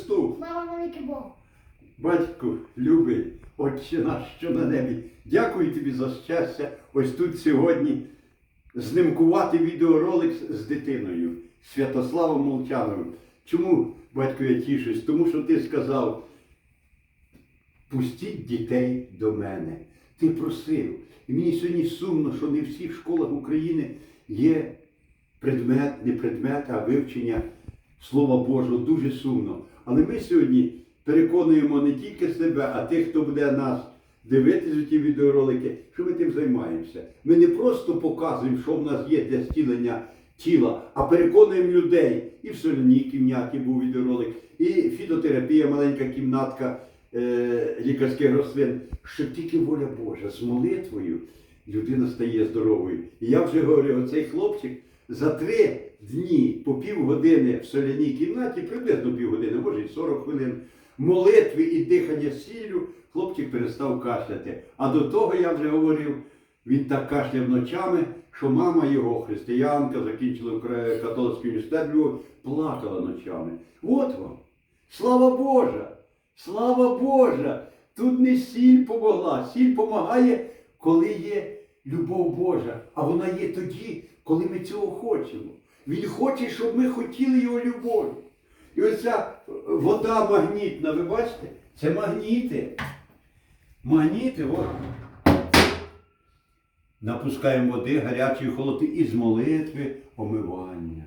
Христу! Слава навіки Богу. Батьку, любий, Отче наш, що на небі, дякую тобі за щастя ось тут сьогодні знимкувати відеоролик з- з дитиною, Святославом Молчановим. Чому, батько, я тішусь? Тому що ти сказав, пустіть дітей до мене. Ти просив. І мені сьогодні сумно, що не в всіх школах України є предмет, не предмет, а вивчення Слова Божого. Дуже сумно. Але ми сьогодні переконуємо не тільки себе, а тих, хто буде нас дивитися ті відеоролики, що ми тим займаємося. Ми не просто показуємо, що в нас є для зцілення тіла, а переконуємо людей. І в соляній кімнаті був відеоролик, і фітотерапія, маленька кімнатка е, лікарських рослин, що тільки воля Божа з молитвою людина стає здоровою. І я вже говорю, оцей хлопчик за три дні по півгодини в соляній кімнаті, приблизно півгодини, може й 40 хвилин, молитви і дихання сіллю, хлопчик перестав кашляти. А до того я вже говорив, він так кашляв ночами, що мама його, християнка, закінчила католицький університет, плакала ночами. От вам. Слава Божа! Слава Божа! Тут не сіль помогла. Сіль помагає, коли є любов Божа. А вона є тоді, коли ми цього хочемо. Він хоче, щоб ми хотіли його любові. І оця вода магнітна, ви бачите? Це магніти. Магніти, от. Напускаємо води, гарячої холоди і з молитви омивання.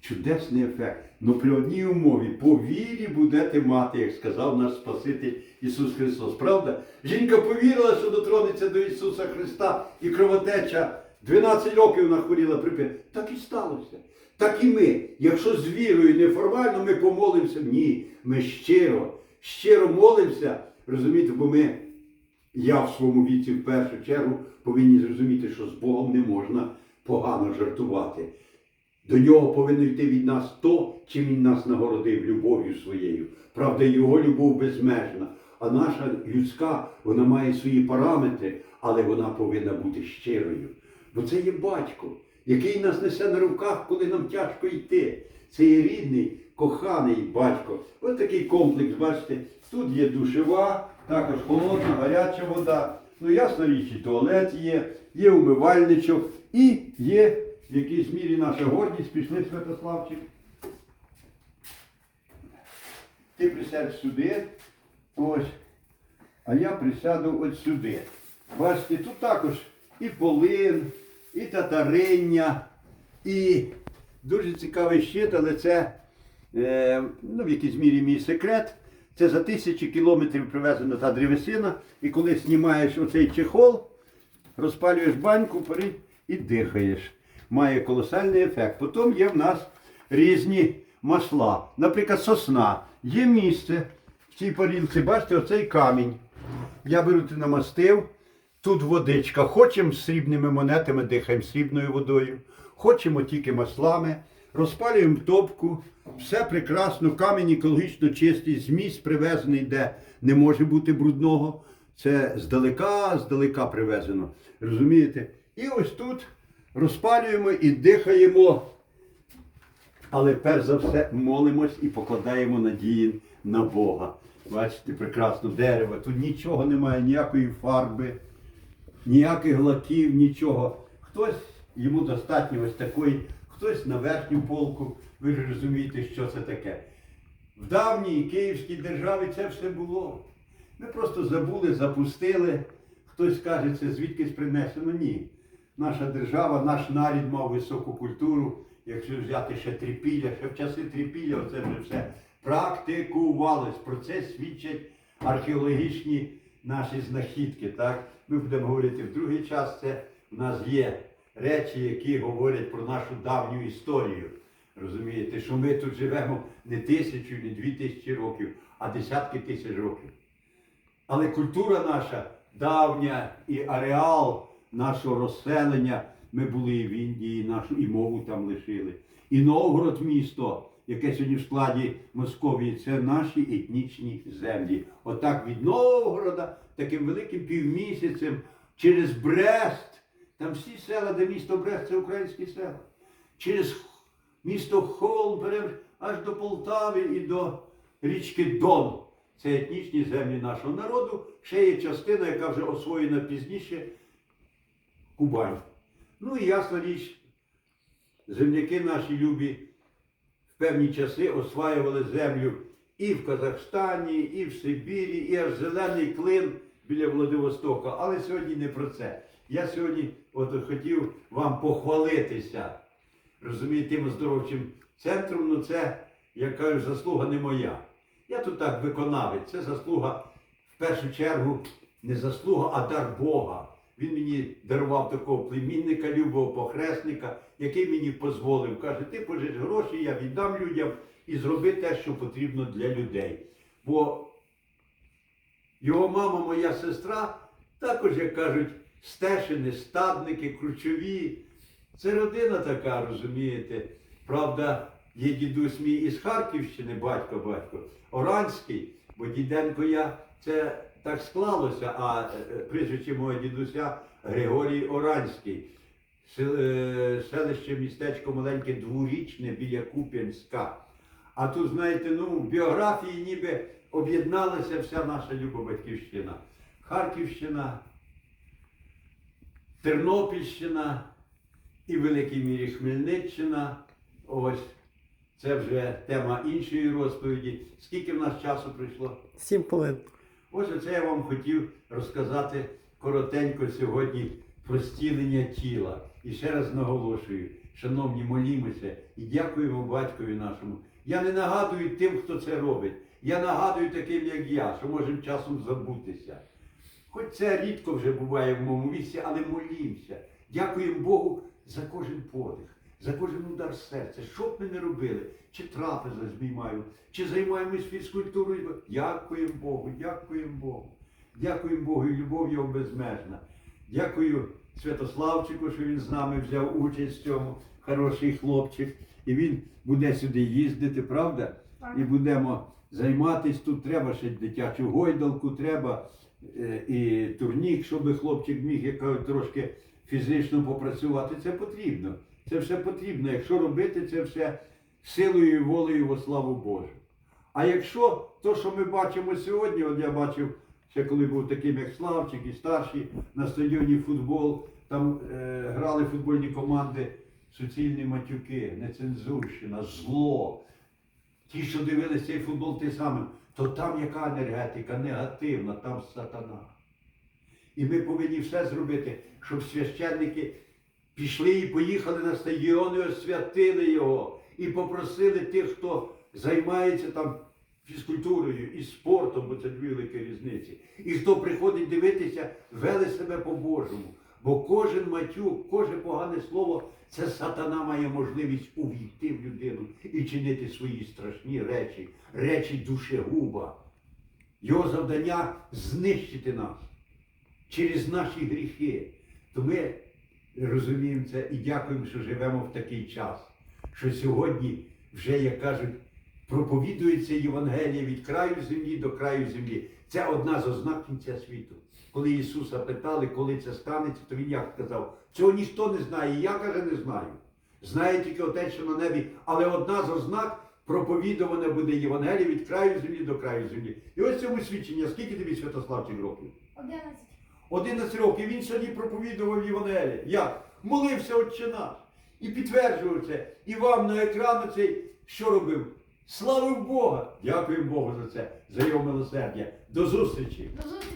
Чудесний ефект. Ну при одній умові, по вірі будете мати, як сказав наш Спаситель Ісус Христос. Правда? Жінка повірила, що дотронеться до Ісуса Христа і кровотеча 12 років вона хворіла припин. Так і сталося. Так і ми, якщо з вірою неформально, ми помолимося. Ні, ми щиро, щиро молимося, розумієте, бо ми, я в своєму віці в першу чергу повинні зрозуміти, що з Богом не можна погано жартувати. До нього повинно йти від нас то, чим він нас нагородив любов'ю своєю. Правда, його любов безмежна. А наша людська, вона має свої параметри, але вона повинна бути щирою. Бо це є батько, який нас несе на руках, коли нам тяжко йти. Це є рідний, коханий батько. Ось такий комплекс, бачите, тут є душева, також холодна, гаряча вода. Ну, ясна річ, і туалет є, є умивальничок і є в якійсь мірі наша гордість. Пішли, Святославчик. Ти присядь сюди, ось, а я присяду ось сюди. Бачите, тут також і полин, і татариння, і дуже цікавий щит, але це е, ну, в якійсь мірі мій секрет. Це за тисячі кілометрів привезена та древесина, і коли знімаєш оцей чехол, розпалюєш баньку, і дихаєш. Має колосальний ефект. Потім є в нас різні масла. Наприклад, сосна. Є місце в цій парілці, бачите, оцей камінь. Я беру ти намастив, тут водичка. Хочемо з срібними монетами, дихаємо срібною водою. Хочемо тільки маслами. Розпалюємо топку, все прекрасно, камінь екологічно чистий, зміст привезений, де не може бути брудного. Це здалека, здалека привезено. Розумієте? І ось тут розпалюємо і дихаємо. Але перш за все молимось і покладаємо надії на Бога. Бачите, прекрасно дерево. Тут нічого немає, ніякої фарби, ніяких лаків, нічого. Хтось йому достатньо ось такої, хтось на верхню полку. Ви ж розумієте, що це таке. В давній Київській державі це все було. Ми просто забули, запустили. Хтось каже, це звідкись принесено. Ні. Наша держава, наш нарід мав високу культуру. Якщо взяти ще трипілля, ще в часи трипілля, оце вже все практикувалось. Про це свідчать археологічні наші знахідки. Так? Ми будемо говорити в другий час. Це в нас є речі, які говорять про нашу давню історію. Розумієте, що ми тут живемо не тисячу, не дві тисячі років, а десятки тисяч років. Але культура наша давня і ареал нашого розселення, ми були і в Індії, нашу і мову там лишили. І Новгород місто, яке сьогодні в складі Московії, це наші етнічні землі. Отак від Новгорода, таким великим півмісяцем, через Брест, там всі села, де місто Брест, це українські села. Через місто Холм, аж до Полтави і до річки Дон. Це етнічні землі нашого народу. Ще є частина, яка вже освоєна пізніше Кубань. Ну і ясна річ, земляки наші любі певні часи осваювали землю і в Казахстані, і в Сибірі, і аж зелений клин біля Владивостока. Але сьогодні не про це. Я сьогодні от хотів вам похвалитися, розумієте, тим оздоровчим центром, ну це, як кажуть, заслуга не моя. Я тут так виконавець. Це заслуга в першу чергу не заслуга, а дар Бога. Він мені дарував такого племінника, любого похресника, який мені дозволив. Каже, ти пожиш гроші, я віддам людям і зроби те, що потрібно для людей. Бо його мама, моя сестра, також, як кажуть, стешини, стадники, ключові. Це родина така, розумієте. Правда, є дідусь мій із Харківщини, батько, батько, Оранський, бо діденко я це так склалося, а е, прізвище мого дідуся Григорій Оранський. Е, Селище, містечко маленьке, дворічне біля Куп'янська. А тут, знаєте, ну, в біографії ніби об'єдналася вся наша люба батьківщина. Харківщина, Тернопільщина і в великій мірі Хмельниччина. Ось це вже тема іншої розповіді. Скільки в нас часу прийшло? Сім хвилин. Ось оце я вам хотів розказати коротенько сьогодні про зцілення тіла. І ще раз наголошую, шановні, молімося і дякуємо батькові нашому. Я не нагадую тим, хто це робить. Я нагадую таким, як я, що можемо часом забутися. Хоч це рідко вже буває в моєму віці, але молімося. Дякуємо Богу за кожен подих, за кожен удар серця. Що б ми не робили, чи трапеза зміймаю, чи займаємось фізкультурою. Дякуємо Богу, дякуємо Богу. Дякуємо Богу, і любов його безмежна. Дякую Святославчику, що він з нами взяв участь в цьому. Хороший хлопчик. І він буде сюди їздити, правда? І будемо займатися. Тут треба ще дитячу гойдалку, треба е, і турнік, щоб хлопчик міг трошки фізично попрацювати. Це потрібно. Це все потрібно. Якщо робити це все силою і волею во славу Божу. А якщо то, що ми бачимо сьогодні, от я бачив, ще коли був таким, як Славчик і старші на стадіоні футбол, там е, грали футбольні команди, суцільні матюки, нецензурщина, зло. Ті, що дивилися цей футбол тим самим, то там яка енергетика негативна, там сатана. І ми повинні все зробити, щоб священники пішли і поїхали на стадіон і освятили його, і попросили тих, хто займається там фізкультурою і спортом, бо це дві великі різниці. І хто приходить дивитися, вели себе по-божому. Бо кожен матюк, кожне погане слово, це сатана має можливість увійти в людину і чинити свої страшні речі, речі душегуба. Його завдання знищити нас через наші гріхи. То ми розуміємо це і дякуємо, що живемо в такий час, що сьогодні вже, як кажуть, проповідується Євангеліє від краю землі до краю землі. Це одна з ознак кінця світу. Коли Ісуса питали, коли це станеться, то Він як сказав, цього ніхто не знає, я каже, не знаю. Знає тільки Отець, що на небі, але одна з ознак проповідуване буде Євангеліє від краю землі до краю землі. І ось цьому свідчення, скільки тобі Святославчик років? 11. 11 років він сьогодні проповідував Євангеліє. Як? Молився Отче наш. І підтверджував це. І вам на екран цей що робив? Славив Бога! Дякую Богу за це, за його милосердя. До зустрічі! До зустрічі!